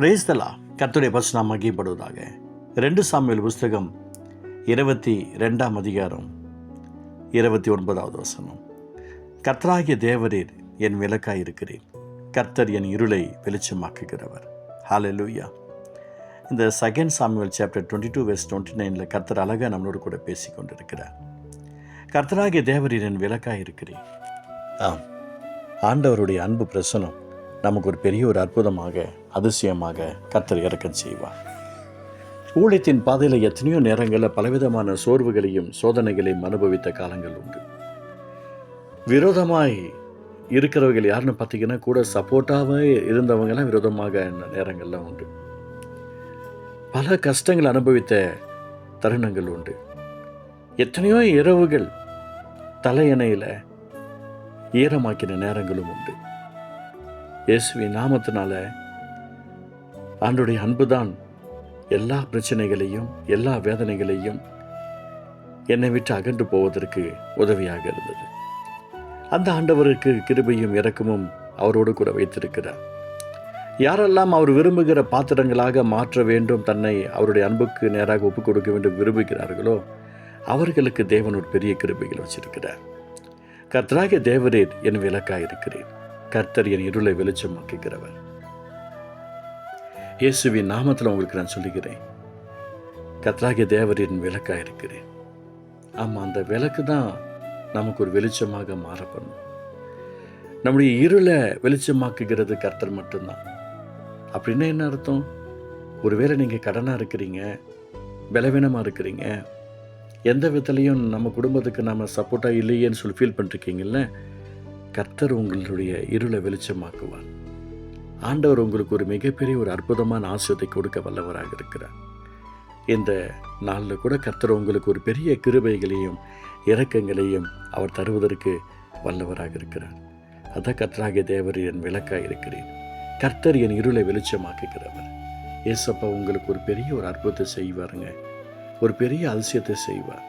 பிரேஸ்தலா கர்த்தருடைய பசு மகிப்படுவதாக ரெண்டு சாமியல் புஸ்தகம் இருபத்தி ரெண்டாம் அதிகாரம் இருபத்தி ஒன்பதாவது வசனம். கர்த்தராகிய தேவரீர் என் விளக்காய் இருக்கிறேன் கர்த்தர் என் இருளை வெளிச்சமாக்குகிறவர். ஹalleluya இந்த second Samuel chapter twenty two west twenty நைனில் கர்த்தர் அழகாக நம்மளோட கூட பேசி கொண்டிருக்கிறார். கர்த்தராகிய தேவரீர் என் விளக்காய் இருக்கிறேன் ஆம். ஆண்டவருடைய அன்பு பிரசனம். நமக்கு ஒரு பெரிய ஒரு அற்புதமாக அதிசயமாக கர்த்தர் இறக்கம் செய்வார். ஊழியத்தின் பாதையில் எத்தனையோ நேரங்களில் பலவிதமான சோர்வுகளையும் சோதனைகளையும் அனுபவித்த காலங்கள் உண்டு. விரோதமாய் இருக்கிறவர்கள் யாருன்னு பார்த்தீங்கன்னா கூட சப்போர்ட்டாகவே இருந்தவங்கெல்லாம் விரோதமாக நேரங்கள்லாம் உண்டு. பல கஷ்டங்கள் அனுபவித்த தருணங்கள் உண்டு. எத்தனையோ இரவுகள் தலையணையில் ஈரமாக்கின நேரங்களும் உண்டு. இயேசுவின் நாமத்தினால ஆண்டுடைய அன்பு தான் எல்லா பிரச்சனைகளையும் எல்லா வேதனைகளையும் என்னை விட்டு அகன்று போவதற்கு உதவியாக இருந்தது. அந்த ஆண்டவருக்கு கிருபையும் இறக்கமும் அவரோடு கூட வைத்திருக்கிறார். யாரெல்லாம் அவர் விரும்புகிற பாத்திரங்களாக மாற்ற வேண்டும் தன்னை அவருடைய அன்புக்கு நேராக ஒப்புக் கொடுக்க வேண்டும் விரும்புகிறார்களோ அவர்களுக்கு தேவன் ஒரு பெரிய கிருபைகள் வச்சிருக்கிறார். கர்த்தராகிய தேவரீர் என் விளக்காக இருக்கிறேன் கர்த்தர் என் இருளை வெளிச்சமாக்குகிறவர். இயேசுவின் நாமத்தில் உங்களுக்கு நான் சொல்லுகிறேன் கத்ராகிய தேவரின் விளக்காக இருக்கிறேன். ஆமாம் அந்த விளக்கு தான் நமக்கு ஒரு வெளிச்சமாக மாறப்படணும் நம்முடைய இருளை வெளிச்சமாக்குகிறது கர்த்தர் மட்டும்தான். அப்படின்னா என்ன அர்த்தம்? ஒருவேளை நீங்கள் கடனாக இருக்கிறீங்க பலவீனமாக இருக்கிறீங்க எந்த விதத்துலையும் நம்ம குடும்பத்துக்கு நம்ம சப்போர்ட்டாக இல்லையேன்னு சொல்லி ஃபீல் பண்ணிருக்கீங்கல்ல கர்த்தர் உங்களுடைய இருளை வெளிச்சமாக்குவார். ஆண்டவர் உங்களுக்கு ஒரு மிகப்பெரிய ஒரு அற்புதமான ஆசியத்தை கொடுக்க வல்லவராக இருக்கிறார். இந்த நாளில் கூட கர்த்தர் உங்களுக்கு ஒரு பெரிய கிருபைகளையும் இரக்கங்களையும் அவர் தருவதற்கு வல்லவராக இருக்கிறார். அதான் கர்த்தராகிய தேவர் என் விளக்காக இருக்கிறேன். கர்த்தர் என் இருளை வெளிச்சமாக்குகிறவர். ஏசப்பா உங்களுக்கு ஒரு பெரிய ஒரு அற்புதத்தை செய்வாருங்க. ஒரு பெரிய அதிசயத்தை செய்வார்.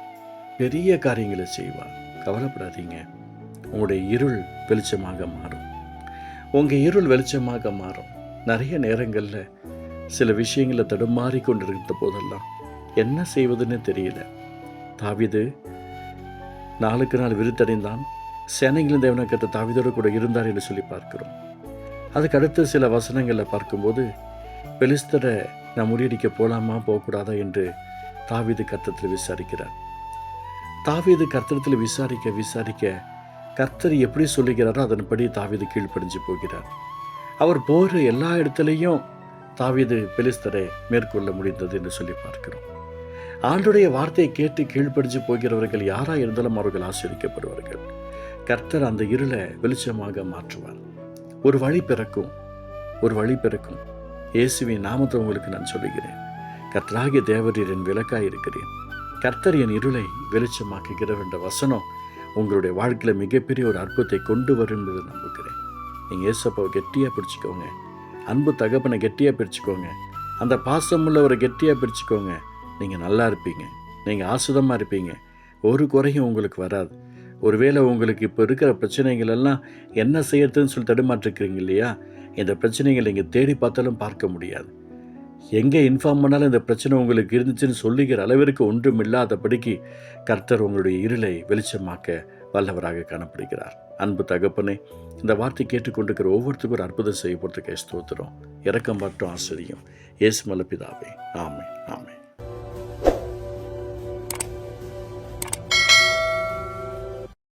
பெரிய காரியங்களை செய்வார். கவலைப்படாதீங்க. உங்களுடைய இருள் வெளிச்சமாக மாறும். உங்கள் இருள் வெளிச்சமாக மாறும். நிறைய நேரங்களில் சில விஷயங்களை தடுமாறி கொண்டிருந்த போதெல்லாம் என்ன செய்வதுன்னு தெரியல. தாவிது நாளுக்கு நாள் விருத்தடைந்தான். சேனைகளின் தேவனக்கத்த தாவிதோடு கூட இருந்தார் என்று சொல்லி பார்க்கிறோம். அதுக்கு அடுத்து சில வசனங்களை பார்க்கும்போது பெலிஸ்தரை நான் முறியடிக்க போகலாமா போகக்கூடாதா என்று தாவீது கர்த்தத்தில் விசாரிக்கிறார். தாவீது கர்த்தத்தில் விசாரிக்க விசாரிக்க கர்த்தர் எப்படி சொல்லுகிறாரோ அதன்படி தாவீது கீழ்ப்படிஞ்சு போகிறார். அவர் போகிற எல்லா இடத்துலையும் தாவீது பெலிஸ்தரை மேற்கொள்ள முடிந்தது என்று சொல்லி பார்க்கிறோம். ஆண்டுடைய வார்த்தையை கேட்டு கீழ்ப்படிஞ்சு போகிறவர்கள் யாராக இருந்தாலும் அவர்கள் ஆசிரிக்கப்படுவார்கள் கர்த்தர் அந்த இருளை வெளிச்சமாக மாற்றுவார். ஒரு வழி பிறக்கும் ஒரு வழி பிறக்கும். இயேசுவின் நாமத்தை உங்களுக்கு நான் சொல்லுகிறேன். கர்த்தராகிய தேவரீர் என் விளக்காய் இருக்கிறேன். கர்த்தர் என் இருளை வெளிச்சமாக்குகிற என்ற வசனம் உங்களுடைய வாழ்க்கையில் மிகப்பெரிய ஒரு அற்புதத்தை கொண்டு வரும் என்பதை நம்புகிறேன். நீங்கள் ஏசப்பாவை கெட்டியாக பிடிச்சிக்கோங்க அன்பு தகப்பனை கெட்டியாக பிடிச்சிக்கோங்க அந்த பாசமுள்ளவரை கெட்டியாக பிடிச்சிக்கோங்க நீங்கள் நல்லா இருப்பீங்க. நீங்கள் ஆசுதமாக இருப்பீங்க. ஒரு குறையும் உங்களுக்கு வராது. ஒருவேளை உங்களுக்கு இப்போ இருக்கிற பிரச்சனைகள் எல்லாம் என்ன செய்யறதுன்னு சொல்லி தடுமாற்றிருக்கிறீங்க இல்லையா? இந்த பிரச்சனைகள் நீங்கள் தேடி பார்த்தாலும் பார்க்க முடியாது. எங்கே இன்ஃபார்ம் பண்ணாலும் இந்த பிரச்சனை உங்களுக்கு இருந்துச்சுன்னு சொல்லுகிற அளவிற்கு ஒன்றும் இல்லாதபடிக்கு கர்த்தர் உங்களுடைய இருளை வெளிச்சமாக்க வல்லவராக காணப்படுகிறார். அன்பு தகப்பனே இந்த வார்த்தை கேட்டுக்கொண்டிருக்கிற ஒவ்வொருத்துக்கும் ஒரு அற்புதம் செய்யப்படுறதுக்கு ஸ்தோத்திரம். இறக்கம் மட்டும் ஆசிரியம். ஏசு மலப்பிதாவே ஆமை ஆமை